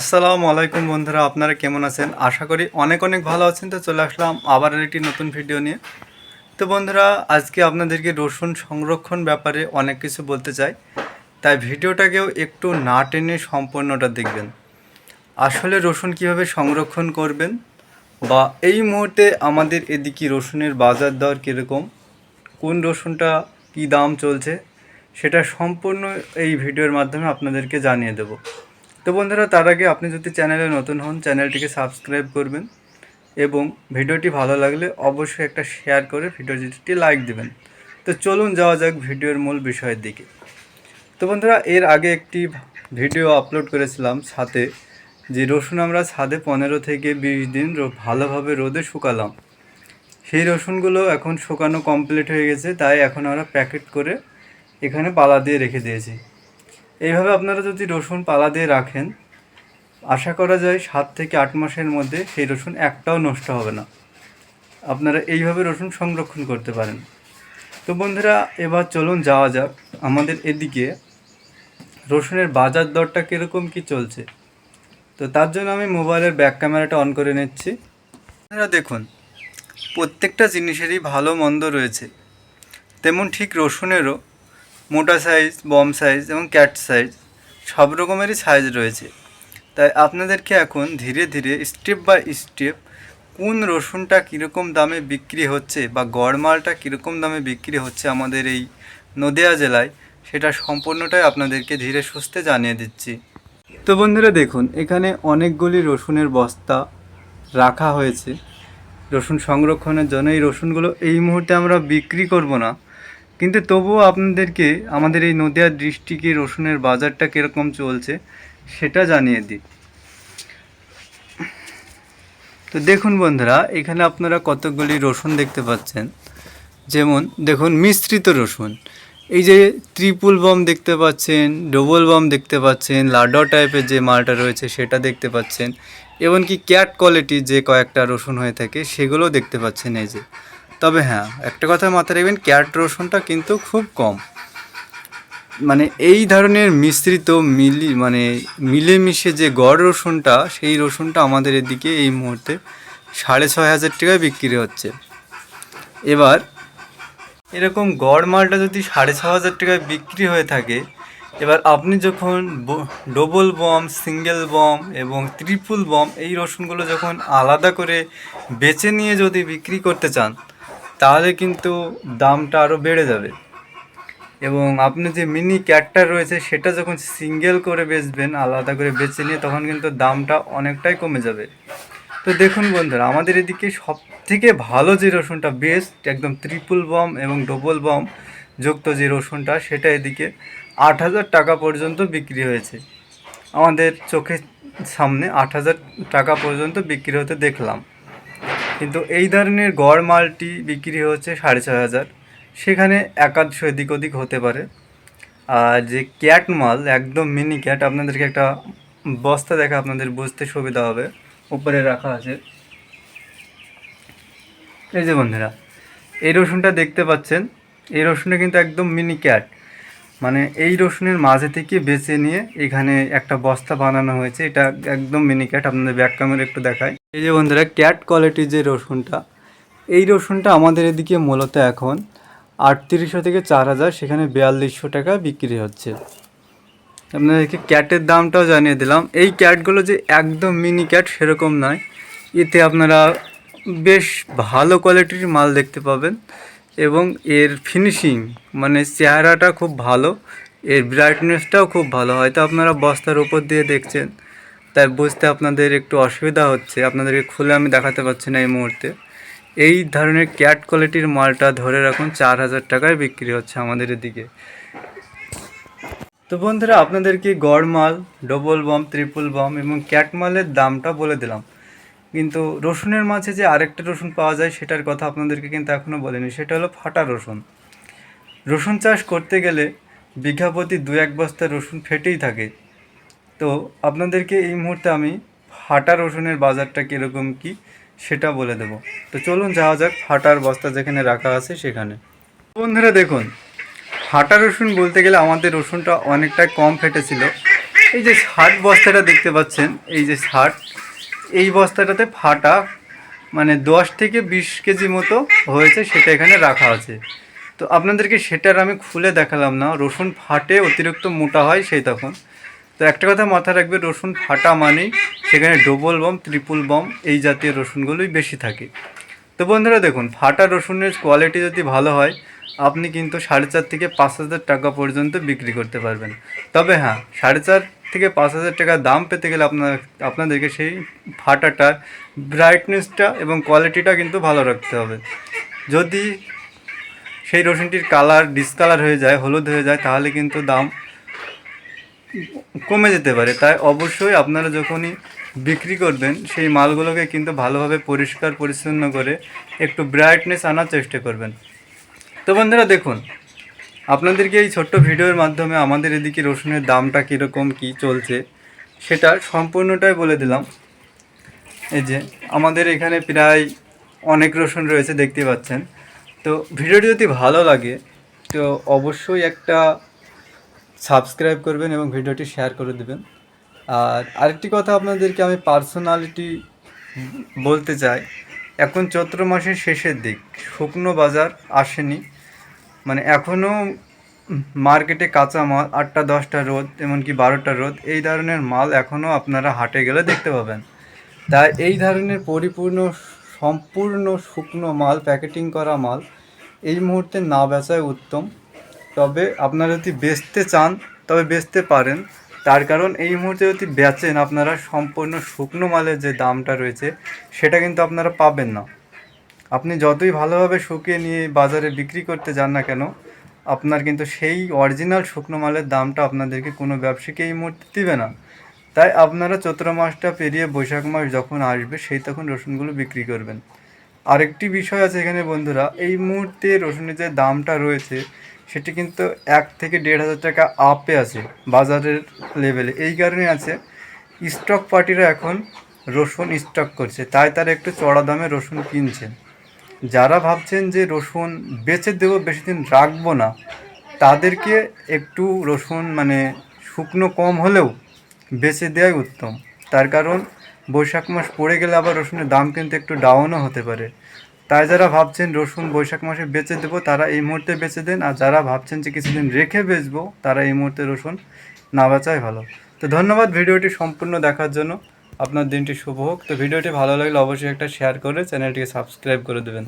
আসসালামু আলাইকুম বন্ধুরা, আপনারা কেমন আছেন? আশা করি অনেক অনেক ভালো আছেন। তো চলে আসলাম আবার একটি নতুন ভিডিও নিয়ে। তো বন্ধুরা, আজকে আপনাদেরকে রসুন সংরক্ষণ ব্যাপারে অনেক কিছু বলতে চাই। তাই ভিডিওটাকেও একটু না টেনে সম্পূর্ণটা দেখবেন। আসলে রসুন কীভাবে সংরক্ষণ করবেন? বা এই মুহূর্তে আমাদের এদিকে রসুনের বাজার দর কীরকম? কোন রসুনটা কী দাম চলছে? সেটা সম্পূর্ণ এই ভিডিওর মাধ্যমে আপনাদেরকে জানিয়ে দেবো। তো বন্ধুরা, তার আগে আপনি যদি চ্যানেলে নতুন হন, চ্যানেলটিকে সাবস্ক্রাইব করবেন এবং ভিডিওটি ভালো লাগলে অবশ্যই একটা শেয়ার করে ভিডিওটি লাইক দিবেন। তো চলুন যাওয়া যাক ভিডিওর মূল বিষয়ের দিকে। তো বন্ধুরা, এর আগে একটি ভিডিও আপলোড করেছিলাম ছাদে, যে রসুন আমরা ছাদে পনেরো থেকে বিশ দিন ভালোভাবে রোদে শুকালাম। সেই রসুনগুলো এখন শুকানো কমপ্লিট হয়ে গেছে, তাই এখন আমরা প্যাকেট করে এখানে পালা দিয়ে রেখে দিয়েছি। এইভাবে আপনারা যদি রসুন পালা দিয়ে রাখেন, আশা করা যায় সাত থেকে আট মাসের মধ্যে সেই রসুন একটাও নষ্ট হবে না। আপনারা এইভাবে রসুন সংরক্ষণ করতে পারেন। তো বন্ধুরা, এবার চলুন যাওয়া যাক আমাদের এদিকে রসুনের বাজার দরটা কীরকম কি চলছে। তো তার জন্য আমি মোবাইলের ব্যাক ক্যামেরাটা অন করে নিচ্ছি। আপনারা দেখুন, প্রত্যেকটা জিনিসেরই ভালো মন্দ রয়েছে। তেমন ঠিক রসুনেরও মোটা সাইজ বম সাইজ এবং ক্যাট সাইজ সব রকমেরই সাইজ রয়েছে। তাই আপনাদেরকে এখন ধীরে ধীরে স্টেপ বাই স্টেপ কোন রসুনটা কীরকম দামে বিক্রি হচ্ছে বা গড় মালটা কীরকম দামে বিক্রি হচ্ছে আমাদের এই নদিয়া জেলায়, সেটা সম্পূর্ণটাই আপনাদেরকে ধীরে সুস্থে জানিয়ে দিচ্ছি। তো বন্ধুরা দেখুন, এখানে অনেকগুলি রসুনের বস্তা রাখা হয়েছে। রসুন সংরক্ষণের জন্য এই রসুনগুলো এই মুহূর্তে আমরা বিক্রি করব না। কিন্তু তবুও আপনাদেরকে আমাদের এই নদিয়া ডিস্ট্রিক্টে রসুনের বাজারটা কীরকম চলছে সেটা জানিয়ে দিই। তো দেখুন বন্ধুরা, এখানে আপনারা কতগুলি রসুন দেখতে পাচ্ছেন। যেমন দেখুন, মিশ্রিত রসুন। এই যে ত্রিপুল বম দেখতে পাচ্ছেন, ডবল বম দেখতে পাচ্ছেন লাডো টাইপের যে মালটা রয়েছে সেটা দেখতে পাচ্ছেন। এমনকি ক্যাট কোয়ালিটির যে কয়েকটা রসুন হয়ে থাকে, সেগুলোও দেখতে পাচ্ছেন এই যে। তবে হ্যাঁ একটা কথা মাথায় রাখবেন, ক্যাট রসুনটা কিন্তু খুব কম। মানে এই ধরনের মিশ্রিত মিলি মানে মিলেমিশে যে গড় রসুনটা, সেই রসুনটা আমাদের এদিকে এই মুহূর্তে সাড়ে ছয় হাজার টাকায় বিক্রি হচ্ছে। এবার এরকম গড় মালটা যদি সাড়ে ছ হাজার টাকায় বিক্রি হয়ে থাকে, এবার আপনি যখন ডবল বম, সিঙ্গেল বম এবং ত্রিপুল বম, এই রসুনগুলো যখন আলাদা করে বেছে নিয়ে যদি বিক্রি করতে চান তাহলে কিন্তু দামটা আরও বেড়ে যাবে। এবং আপনি যে মিনি ক্যাটটা রয়েছে, সেটা যখন সিঙ্গেল করে বেচবেন, আলাদা করে বেছে নিয়ে, তখন কিন্তু দামটা অনেকটাই কমে যাবে। তো দেখুন বন্ধুরা, আমাদের এদিকে সব থেকে ভালো যে রসুনটা বেস্ট একদম ত্রিপুল বম এবং ডবল বম যুক্ত যে রসুনটা, সেটা এদিকে আট হাজার টাকা পর্যন্ত বিক্রি হয়েছে। আমাদের চোখের সামনে আট হাজার টাকা পর্যন্ত বিক্রি হতে দেখলাম। কিন্তু এই ধরনের গড় মালটি বিক্রি হচ্ছে সাড়ে ছয় হাজার। সেখানে একাদশো এদিক ওদিক হতে পারে। আর যে ক্যাট মাল, একদম মিনি ক্যাট, আপনাদেরকে একটা বস্তা দেখা আপনাদের বুঝতে সুবিধা হবে। উপরে রাখা আছে। এই যে বন্ধুরা, এই রসুনটা দেখতে পাচ্ছেন। এই রসুনটা কিন্তু একদম মিনি ক্যাট। মানে এই রসুনের মাঝে থেকে বেছে নিয়ে এখানে একটা বস্তা বানানো হয়েছে। এটা একদম মিনি ক্যাট আপনাদের ব্যাক ক্যামেরা একটু দেখায় এই যে বন্ধুরা ক্যাট কোয়ালিটির যে রসুনটা, এই রসুনটা আমাদের এদিকে মূলত এখন আটত্রিশশো থেকে চার হাজার, সেখানে বিয়াল্লিশশো টাকা বিক্রি হচ্ছে। আপনাদেরকে ক্যাটের দামটাও জানিয়ে দিলাম। এই ক্যাটগুলো যে একদম মিনি ক্যাট সেরকম নয়। এতে আপনারা বেশ ভালো কোয়ালিটির মাল দেখতে পাবেন। এবং এর ফিনিশিং মানে চেহারাটা খুব ভালো, এর ব্রাইটনেসটাও খুব ভালো। হয়তো আপনারা বস্তার উপর দিয়ে দেখছেন, তাই বুঝতে আপনাদের একটু অসুবিধা হচ্ছে। আপনাদেরকে খুলে আমি দেখাতে পারছি না এই মুহূর্তে। এই ধরনের ক্যাট কোয়ালিটির মালটা ধরে রাখুন, চার হাজার টাকায় বিক্রি হচ্ছে আমাদের এদিকে। তো বন্ধুরা, আপনাদেরকে গড় মাল ডবল বম ত্রিপল বম এবং ক্যাট মালের দামটা বলে দিলাম। কিন্তু রসুনের মাঝে যে আরেকটা রসুন পাওয়া যায়, সেটার কথা আপনাদেরকে কিন্তু এখনও বলিনি। সেটা হলো ফাটা রসুন। রসুন চাষ করতে গেলে বিঘা প্রতি দু এক বস্তা রসুন ফেটেই থাকে। তো আপনাদেরকে এই মুহূর্তে আমি ফাটা রসুনের বাজারটা কীরকম কি, সেটা বলে দেব। তো চলুন যাওয়া যাক, ফাটার বস্তা যেখানে রাখা আছে সেখানে। বন্ধুরা দেখুন, ফাটা রসুন বলতে গেলে আমাদের রসুনটা অনেকটা কম ফেটেছিল। এই যে শার্ট বস্তাটা দেখতে পাচ্ছেন, এই যে শার্ট এই বস্তাটাতে ফাটা মানে দশ থেকে বিশ কেজি মতো হয়েছে, সেটা এখানে রাখা আছে। তো আপনাদেরকে সেটার আমি খুলে দেখালাম না, রসুন ফাটে, অতিরিক্ত মোটা হয় সেই তখন। তো একটা কথা মাথায় রাখবে, রসুন ফাটা মানেই সেখানে ডবল বম ত্রিপুল বম এই জাতীয় রসুনগুলোই বেশি থাকে। তো বন্ধুরা দেখুন, ফাটা রসুনের কোয়ালিটি যদি ভালো হয়, আপনি কিন্তু সাড়ে চার থেকে পাঁচ হাজার টাকা পর্যন্ত বিক্রি করতে পারবেন। তবে হ্যাঁ সাড়ে চার থেকে পাঁচ হাজার টাকা দাম পেতে গেলে আপনার, আপনাদেরকে সেই ফাটাটার ব্রাইটনেসটা এবং কোয়ালিটিটা কিন্তু ভালো রাখতে হবে। যদি সেই রসুনটির কালার ডিসকালার হয়ে যায়, হলুদ হয়ে যায়, তাহলে কিন্তু দাম কমে যেতে পারে। তাই অবশ্যই আপনারা যখনই বিক্রি করবেন, সেই মালগুলোকে কিন্তু ভালোভাবে পরিষ্কার, পরিচ্ছন্ন করে একটু ব্রাইটনেস আনার চেষ্টা করবেন। তো বন্ধুরা দেখুন আপনাদেরকে এই ছোট্ট ভিডিওর মাধ্যমে আমাদের এদিকে রসুনের দামটা কীরকম, কী চলছে, সেটা সম্পূর্ণটাই বলে দিলাম। এই যে, আমাদের এখানে প্রায় অনেক রসুন রয়েছে, দেখতে পাচ্ছেন। তো ভিডিওটি যদি ভালো লাগে, তো অবশ্যই একটা সাবস্ক্রাইব করবেন এবং ভিডিওটি শেয়ার করে দেবেন। আর আরেকটি কথা আপনাদেরকে আমি পার্সোনালিটি বলতে চাই, এখন চৈত্র মাসের শেষের দিক, শুকনো বাজার আসেনি। মানে এখনও মার্কেটে কাঁচা মাল আটটা, দশটা রোদ, এমনকি বারোটা রোদ, এই ধরনের মাল এখনও আপনারা হাটে গেলে দেখতে পাবেন। তাই এই ধরনের পরিপূর্ণ, সম্পূর্ণ শুকনো মাল, প্যাকেটিং করা মাল এই মুহূর্তে না বেচাই উত্তম। তবে আপনারা যদি বেচতে চান, তবে বেচতে পারেন। তার কারণ এই মুহূর্তে যদি বেচেন, আপনারা সম্পূর্ণ শুকনো মালের যে দামটা রয়েছে, সেটা কিন্তু আপনারা পাবেন না। আপনি যতই ভালোভাবে শুকিয়ে নিয়ে বাজারে বিক্রি করতে যান না কেন, আপনার কিন্তু সেই অরিজিনাল শুকনো মালের দামটা আপনাদেরকে কোনো ব্যবসায়ীকে এই মুহূর্তে দিবে না। তাই আপনারা চৈত্র মাসটা পেরিয়ে বৈশাখ মাস যখন আসবে, সেই তখন রসুনগুলো বিক্রি করবেন। আরেকটি বিষয় আছে এখানে বন্ধুরা, এই মুহূর্তে রসুনের যে দামটা রয়েছে, সেটি কিন্তু এক থেকে দেড় হাজার টাকা আপে আছে বাজারের লেভেলে। এই কারণে আছে, স্টক পার্টিরা এখন রসুন স্টক করছে, তাই তারা একটু চড়া দামে রসুন কিনছেন। যারা ভাবছেন যে রসুন বেচে দেবো বেশি দিন রাখব না, তাদেরকে একটু রসুন মানে শুকনো কম হলেও বেচে দেওয়াই উত্তম। তার কারণ, বৈশাখ মাস পড়ে গেলে আবার রসুনের দাম কিন্তু একটু ডাউনও হতে পারে। তাই যারা ভাবছেন রসুন বৈশাখ মাসে বেচে দেবো, তারা এই মুহূর্তে বেচে দেন, আর যারা ভাবছেন যে কিছুদিন রেখে বেচবো, তারা এই মুহূর্তে রসুন না বেচাই ভালো। তো ধন্যবাদ ভিডিওটি সম্পূর্ণ দেখার জন্য। আপনার দিনটি শুভ হোক। তো ভিডিওটি ভালো লাগলে অবশ্যই একটা শেয়ার করে চ্যানেলটিকে সাবস্ক্রাইব করে দেবেন।